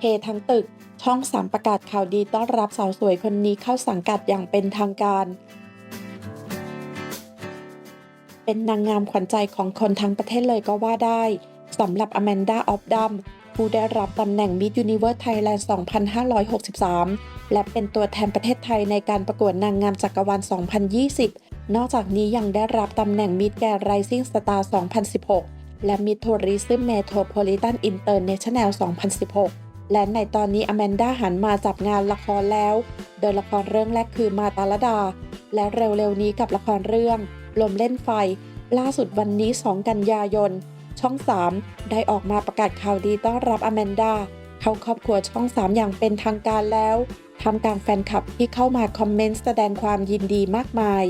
เฮทั้งตึก ช่องสามประกาศข่าวดีต้อนรับสาวสวยคนนี้เข้าสังกัดอย่างเป็นทางการ เป็นนางงามขวัญใจของคนทั้งประเทศเลยก็ว่าได้สำหรับอแมนดาออฟดัมผู้ได้รับตำแหน่ง Miss Universe Thailand 2563 และเป็นตัวแทนประเทศไทยในการประกวดนางงามจักรวาล 2020 นอกจากนี้ยังได้รับตำแหน่ง Miss Grand Rising Star 2016 และ Miss Tourism Metropolitan International 2016 และในตอนนี้อแมนดาหันมาจับงานละครแล้ว โดยละครเรื่องแรกคือมาตาลดา และเร็วๆนี้กับละครเรื่อง ลมเล่นไฟ ล่าสุดวันนี้ 2 กันยายน ช่อง 3 ได้ออกมาประกาศข่าวดีต้อนรับอแมนดาเข้าครอบครัวช่อง 3 อย่างเป็นทางการแล้วทำกลารแฟนคลับที่เข้ามาคอมเมนต์แสดงความยินดีมากมาย